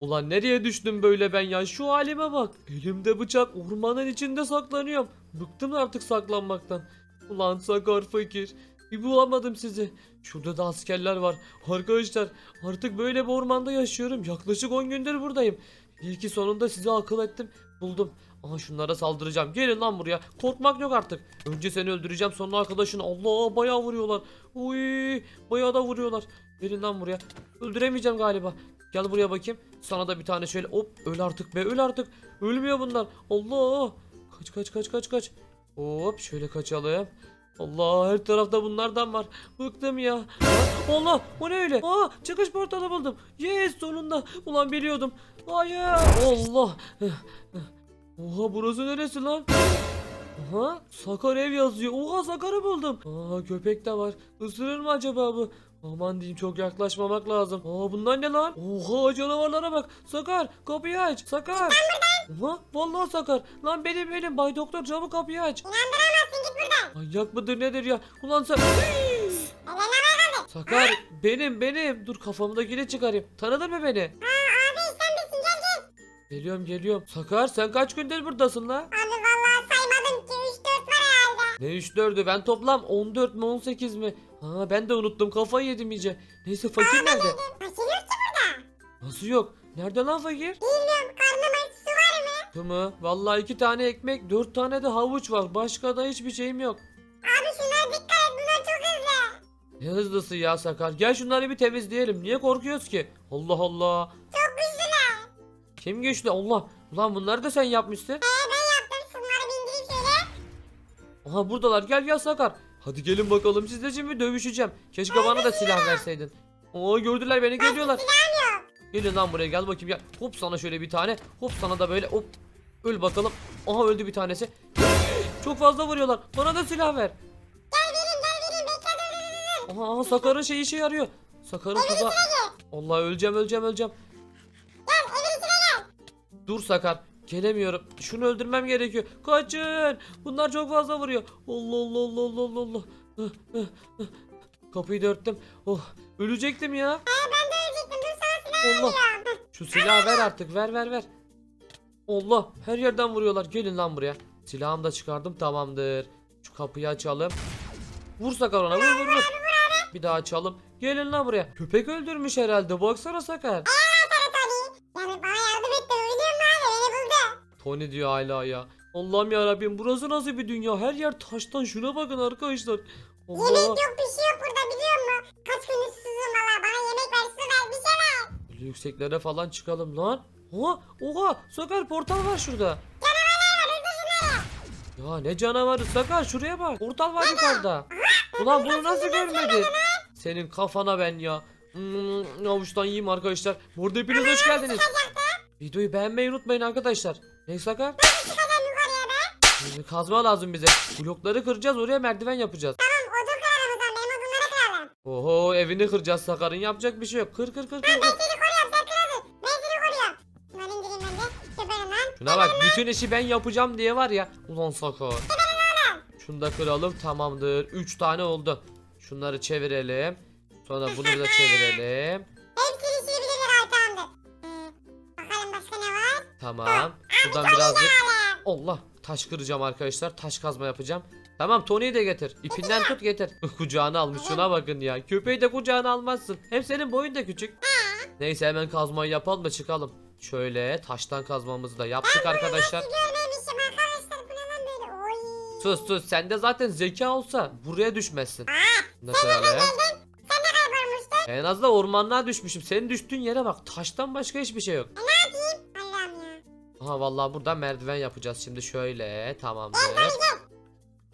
Ulan nereye düştüm böyle ben ya? Şu halime bak. Elimde bıçak ormanın içinde saklanıyorum. Bıktım artık saklanmaktan. Ulan sakar fakir. Bir bulamadım sizi. Şurada da askerler var. Arkadaşlar artık böyle bir ormanda yaşıyorum. Yaklaşık 10 gündür buradayım. İyi ki sonunda size akıl ettim. Buldum. Aha şunlara saldıracağım. Gelin lan buraya. Korkmak yok artık. Önce seni öldüreceğim sonra arkadaşını. Allah bayağı vuruyorlar. Uy bayağı da vuruyorlar. Gelin lan buraya. Öldüremeyeceğim galiba. Gel buraya bakayım. Sana da bir tane şöyle hop öl artık be öl artık. Ölmüyor bunlar. Allah. Kaç kaç kaç kaç kaç. Hop şöyle kaçalım. Allah her tarafta bunlardan var. Bıktım ya. Allah o ne öyle? Aa çıkış portalı buldum. Yes sonunda. Ulan biliyordum. Hayır. Allah. Oha burası neresi lan? Aha Sakar ev yazıyor. Oha Sakar'ı buldum. Aa köpek de var. Isırır mı acaba bu? Aman diyeyim çok yaklaşmamak lazım. Aa bunlar ne lan? Oha canavarlara bak. Sakar kapıyı aç. Sakar. Oha vallahi Sakar. Lan benim benim Bay Doktor camı kapıyı aç. İnandıramazsın git buradan. Manyak mıdır nedir ya? Ulan sen... Sakar benim benim. Dur kafamdakini çıkarayım. Tanıdın mı beni? Abi sen misin gel gel. Geliyorum geliyorum. Sakar sen kaç gündür buradasın la? Abi vallahi saymadım ki 3-4 var herhalde. Ne 3 4'ü ben toplam 14 mi 18 mi? Ha ben de unuttum kafayı yedim iyice. Neyse fakir nerede? Fakir yok ki burada. Nasıl yok? Nerede lan fakir? Bilmiyorum karnım aç su var mı? Mu? Vallahi iki tane ekmek, dört tane de havuç var. Başka da hiçbir şeyim yok. Abi şunlara dikkat et bunlar çok hızlı. Ne hızlısı ya Sakar. Gel şunları bir temizleyelim. Niye korkuyoruz ki? Allah Allah. Çok güçlüler. Kim güçlü? Allah. Ulan bunları da sen yapmışsın. Ee ben yaptım şunları bindireyim şöyle. Aha buradalar. Gel gel Sakar. Hadi gelin bakalım. Sizle şimdi dövüşeceğim. Keşke bana da silah verseydin. Oo gördüler beni yok. Gelin lan buraya gel bakayım gel. Hop sana şöyle bir tane. Hop sana da böyle hop. Öl bakalım. Aha öldü bir tanesi. Çok fazla vuruyorlar. Bana da silah ver. Gel bekle dur. Aha, aha Sakar'ın şeyi işe yarıyor. Sakar'ın tuzağı. Allah öleceğim öleceğim öleceğim. Gel evin içine gel. Dur Sakar. Gelemiyorum. Şunu öldürmem gerekiyor. Kaçın. Bunlar çok fazla vuruyor. Allah Allah Allah Allah Allah Allah. Hıh, hıh, hıh. Kapıyı da örttüm. Oh, ölecektim ya. Ee ben de ölecektim dur sana silah Allah. veriyorum. Şu silahı ver artık. Ver ver ver. Allah. Her yerden vuruyorlar. Gelin lan buraya. Silahımı da çıkardım. Tamamdır. Şu kapıyı açalım. Vur Sakar ona. Vur vur vur. Bir daha açalım. Gelin lan buraya. Köpek öldürmüş herhalde. Baksana Sakar. Sana Tony diyor hala ya. Allah'ım ya Rabbim burası nasıl bir dünya? Her yer taştan. Şuna bakın arkadaşlar. Yemek Allah. yok bir şey yok burada biliyor musun? Kaç gündür susuzum valla bana yemek ver su ver bir şey ver. Böyle yükseklere falan çıkalım lan. Oha, oha, Sakar portal var şurada. Ya ne canavarı Sakar şuraya bak. Portal var yukarıda. Ulan bunu nasıl görmedin? Senin kafana ben ya. Hmm, avuçtan yiyeyim arkadaşlar. Burada hepiniz hoş geldiniz. Videoyu beğenmeyi unutmayın arkadaşlar. Ne Sakar? Çıkacağım yukarıya be. Bir Kazma lazım bize. Blokları kıracağız oraya merdiven yapacağız. Tamam odun kıralım o zaman benim odunları kıralım. Oho evini kıracağız Sakar'ın yapacak bir şey yok. Kır kır kır kır. Ben kır. seni koruyorum sen kıralım. Ben seni koruyorum. Bunları indireyim ben de. Geberin lan. Şuna bak bütün işi ben yapacağım diye var ya. Ulan Sakar. Şunu da kıralım tamamdır. 3 tane oldu. Şunları çevirelim. Sonra bunu da çevirelim. Hepsini abi tamamdır. Ee, bakalım başka ne var? Tamam. Şuradan birazcık. Allah. Taş kıracağım arkadaşlar. Taş kazma yapacağım. Tamam Tony'yi de getir. İpinden tut getir. Kucağına almış şuna bakın ya. Köpeği de kucağına almazsın. Hem senin boyun da küçük. Neyse hemen kazmayı yapalım da çıkalım. Şöyle taştan kazmamızı da yaptık arkadaşlar. Sus sus sende zaten zeka olsa buraya düşmezsin. De kaybolmuştun. En az da ormanlığa düşmüşüm. Senin düştüğün yere bak. Taştan başka hiçbir şey yok. Aha vallahi buradan merdiven yapacağız şimdi şöyle. Tamamdır.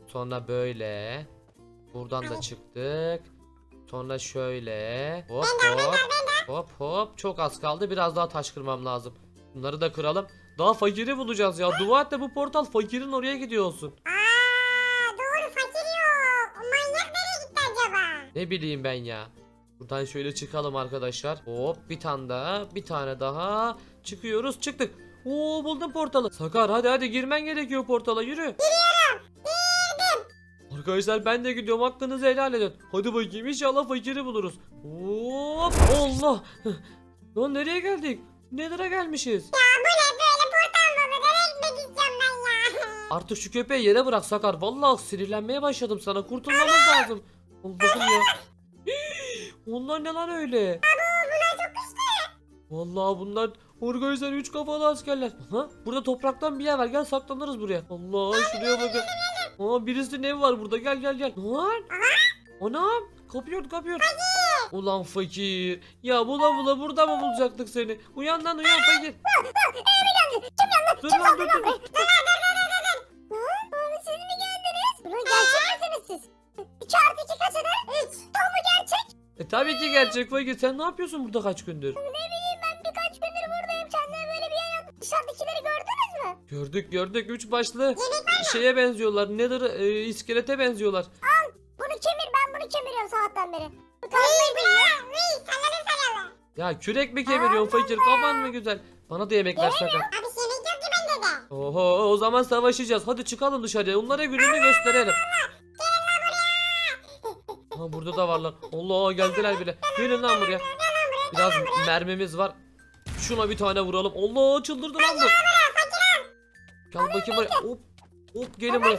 Sonra böyle. Buradan da çıktık. Sonra şöyle. Hop hop. Hop hop. Çok az kaldı. Biraz daha taş kırmam lazım. Bunları da kıralım. Daha fakiri bulacağız ya. Dua et de bu portal fakirin oraya gidiyor olsun. Aa, doğru fakir yok. O manyak nereye gitti acaba? Ne bileyim ben ya. Buradan şöyle çıkalım arkadaşlar. Hop bir tane daha. Bir tane daha. Çıkıyoruz. Çıktık. Oo buldum portalı. Sakar hadi hadi girmen gerekiyor portala yürü. Giriyorum. Arkadaşlar ben de gidiyorum hakkınızı helal edin. Hadi bakayım inşallah fakiri buluruz. Hop Allah. Lan nereye geldik? Nether'a gelmişiz. Ya bu ne böyle portal mı? Nereye gitmek istiyorum ben ya? Artık şu köpeği yere bırak Sakar. Vallahi sinirlenmeye başladım sana. Kurtulmamız lazım. Allah'ım ya. Onlar ne lan öyle? Bunlar çok güçlü. Vallahi bunlar organizer üç kafalı askerler. Aha, burada topraktan bir yer var. Gel saklanırız buraya. Allah şuraya bakın. Aa birisinin evi var burada. Gel gel gel. Lan. Anam. Kapıyor kapıyor. Ulan fakir. Ya bula bula burada mı bulacaktık seni? Uyan lan uyan fakir. Dur lan dur dur. Abi siz mi geldiniz? Bunu gerçek misiniz siz? 2 artı 2 kaç eder? 3. Tam mı gerçek? E tabii ki gerçek fakir. Sen ne yapıyorsun burada kaç gündür? Ne Gördük gördük. Üç başlı şeye benziyorlar. Nedir? E, iskelete benziyorlar. Bunu kemir ben bunu kemiriyorum sabahtan beri. Bu kazmayı salalım. Ya kürek mi kemiriyorsun fakir? Kafan mı güzel? Bana da yemek ver sakın. Abi yemek yok ki bende de. Oho o zaman savaşacağız. Hadi çıkalım dışarıya. Onlara gününü gösterelim. Ha burada da varlar. Allah geldiler bile. Gelin lan buraya. Biraz mermimiz var. Şuna bir tane vuralım. Allah çıldırdı lan bu. Gel bakayım buraya. Hop. Hop gelin buraya.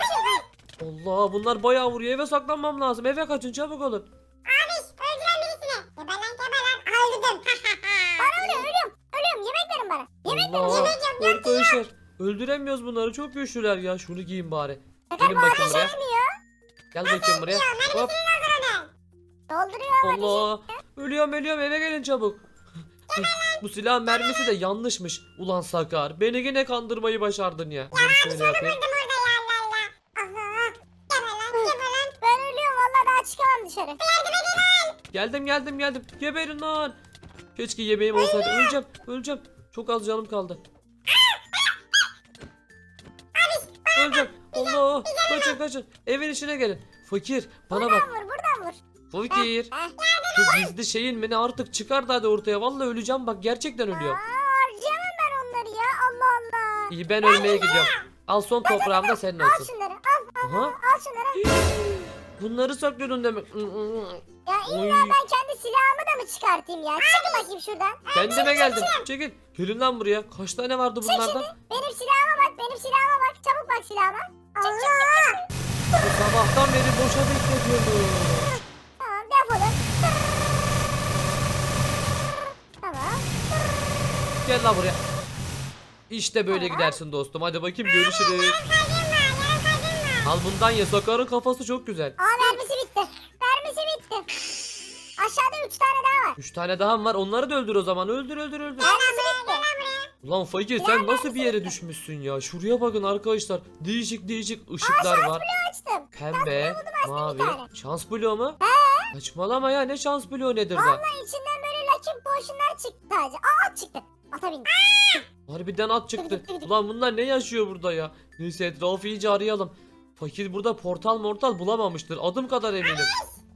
Allah bunlar bayağı vuruyor. Eve saklanmam lazım. Eve kaçın çabuk olun. Öldüren birisini. Geber lan geber lan. Öldürdüm. bana ölüyor ölüyorum. Ölüyorum yemek verin bana. Yemek Allah. yemek yok, yok Arkadaşlar öldüremiyoruz bunları. Çok güçlüler ya. Şunu giyin bari. Gelin bakayım buraya. Gel bakayım buraya. Hop. Dolduruyor Allah. Ölüyorum ölüyorum eve gelin çabuk. Bu silah mermisi de yanlışmış. Ulan Sakar. Beni yine kandırmayı başardın ya. Dur şöyle yapayım. Öldüm orada ya Allah Allah. Allah. Geber lan geber lan. Ben ölüyorum valla daha çıkamam dışarı. Geldim geldim geldim. Geberin lan. Keşke yemeğim olsaydı. Öleceğim öleceğim. Çok az canım kaldı. Öleceğim. Allah. Kaçın kaçın. Evin içine gelin. Fakir bana bak. Vur. Fakir. Şu gizli şeyin beni artık çıkar da hadi ortaya. Vallahi öleceğim bak gerçekten ölüyorum. Harcayamam ben onları ya Allah Allah. İyi ben ölmeye gidiyorum. Al son toprağım da senin Al olsun. şunları al Aha. al şunları. Bunları saklıyordun demek. Ya Oy. illa ben kendi silahımı da mı çıkartayım ya? Çık bakayım şuradan. Kendime geldim. Çekil. Gelin lan buraya. Kaç tane vardı bunlardan? Benim silahıma bak benim silahıma bak. Çabuk bak silahıma. Allah. Sabahtan beri boşa bekletiyorum. Gel lan buraya. İşte böyle gidersin dostum. Hadi bakayım görüşürüz. Al bundan ye. Sakar'ın kafası çok güzel. Aa mermisi bitti. Mermisi bitti. Aşağıda üç tane daha var. Üç tane daha mı var? Onları da öldür o zaman. Öldür öldür öldür. Mermisi bitti. Ulan fakir sen nasıl bir yere düşmüşsün ya? Şuraya bakın arkadaşlar. Değişik değişik ışıklar var. Açtım. Pembe, mavi. Şans bloğu mu? Saçmalama ya ne şans bloğu nedir da? Valla içinden böyle Lucky Potion'lar çıktı sadece. Aa çıktı. Ata bindim. Harbiden at çıktı. Ulan bunlar ne yaşıyor burada ya? Neyse etrafı iyice arayalım. Fakir burada portal mortal bulamamıştır. Adım kadar eminim.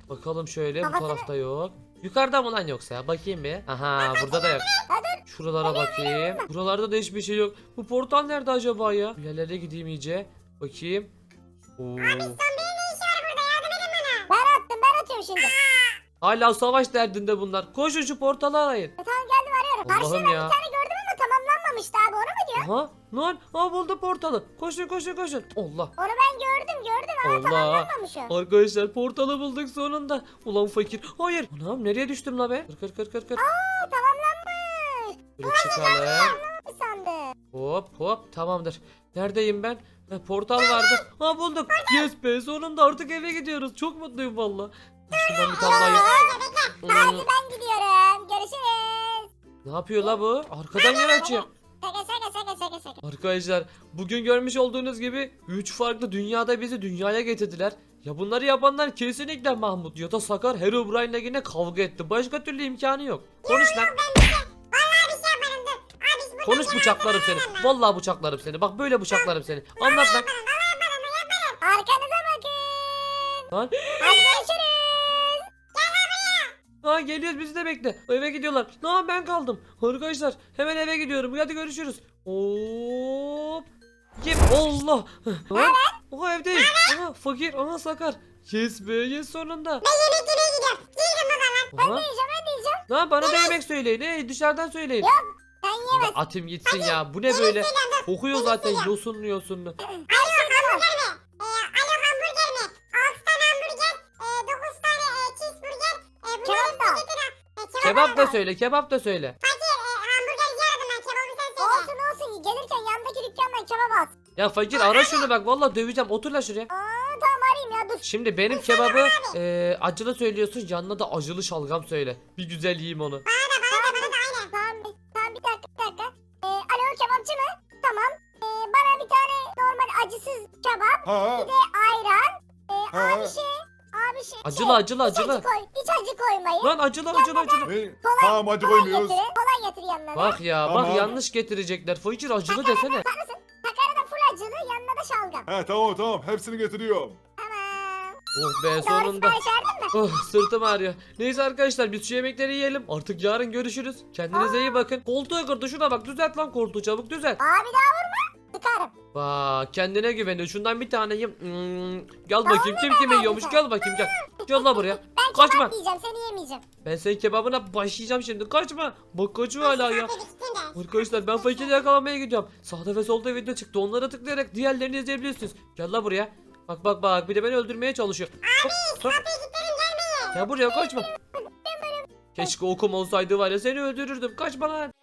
Bakalım şöyle bu tarafta yok. Yukarıda mı lan yoksa? Bakayım bir. Aha burada da yok. Şuralara bakayım. Buralarda da hiçbir şey yok. Bu portal nerede acaba ya? Yerlere gideyim iyice. Bakayım. Oo. Ben attım ben atıyorum şimdi. Hala savaş derdinde bunlar. Koşun şu portalı arayın. E, tamam geldim arıyorum. Allah'ım ya. bir tane Aha lan ha buldu portalı. Koşun koşun koşun. Allah. Onu ben gördüm gördüm ama Allah. tamamlanmamış o. Arkadaşlar portalı bulduk sonunda. Ulan fakir. Hayır. Anam nereye düştüm la ben? Kır kır kır kır kır. Aa tamamlanmış. Böyle çıkalım. Ne sandı? Hop hop tamamdır. Neredeyim ben? Ha, portal vardı. Ha bulduk. Yes be sonunda artık eve gidiyoruz. Çok mutluyum valla. Şuradan bir tane daha yap. Hadi ben gidiyorum. Görüşürüz. Ne yapıyor la bu? Arkadan yer açıyor. Arkadaşlar bugün görmüş olduğunuz gibi 3 farklı dünyada bizi dünyaya getirdiler. Ya bunları yapanlar kesinlikle Mahmut ya da Sakar Herobrine'le yine kavga etti. Başka türlü imkanı yok. Konuş lan. Şey burada Konuş bıçaklarım seni. Vallahi bıçaklarım seni. Bak böyle bıçaklarım seni. Anlat lan. Arkanıza bakın. Lan. Hadi görüşürüz. Ha geliyoruz bizi de bekle. Eve gidiyorlar. Ne ben kaldım. Arkadaşlar hemen eve gidiyorum. Hadi görüşürüz. Hop. Yep. Allah. Ha? Oha evdeyim. Aha fakir. Aha sakar. Yes be yes sonunda. Ben yemek yemeye gidiyorum. Gidelim o zaman. Aha. Diyeceğim ben diyeceğim. Lan bana da yemek söyleyin. Hey, dışarıdan söyleyin. Sen yiyemezsin. Atayım gitsin ya. Bu ne böyle? Kokuyor zaten yosunlu yosunlu. Alo Kebap da söyle kebap da söyle. Fakir e, hamburgerci aradım ben kebabı sen söyle. Olsun olsun gelirken yandaki dükkandan kebap al. Ya fakir ara şunu bak vallahi döveceğim otur la şuraya. Aa tamam arayayım ya dur. Şimdi benim kebabı e, acılı söylüyorsun yanına da acılı şalgam söyle. Bir güzel yiyeyim onu. Bana da bana da bana da aynen. Tamam bir, tamam bir dakika bir dakika. Ee, alo kebapçı mı? Tamam. Ee, bana bir tane normal acısız kebap. Ha Bir de Şey. Acılı acılı Hiç acı acılı. koy. Hiç acı koymayın. Lan acılı acılı acılı. Ne? Tamam acı koymuyoruz. getirin. Kolay getir yanına. da. Bak ya Tamam. bak yanlış getirecekler. Fakir acılı desene. Bakar mısın? Takara da full acılı yanına da şalgam. He tamam tamam hepsini getiriyorum. Tamam. Oh be sonunda. Oh sırtım ağrıyor. Neyse arkadaşlar biz şu yemekleri yiyelim. Artık yarın görüşürüz. Kendinize iyi bakın. Koltuğu kırdı şuna bak düzelt lan koltuğu çabuk düzelt. Abi daha vurma. Sıkarım. Bak kendine güveniyor. Şundan bir tane yiyeyim. Hmm, Gel bakayım kim kimi yiyormuş gel bakayım gel. Gel la buraya. Ben Kaçma. kebap yiyeceğim seni yemeyeceğim. Ben senin kebabına başlayacağım şimdi. Kaçma. Bak kaçıyor hala ya. Arkadaşlar ben fakiri yakalamaya gidiyorum. Sağda ve solda video çıktı. Onlara tıklayarak diğerlerini izleyebilirsiniz. Gel la buraya. Bak bak bak bir de beni öldürmeye çalışıyor. Hop. Kapıyı kilitledim gelmeyin. Gel buraya kaçma. Keşke okum olsaydı var ya seni öldürürdüm. Kaçma lan.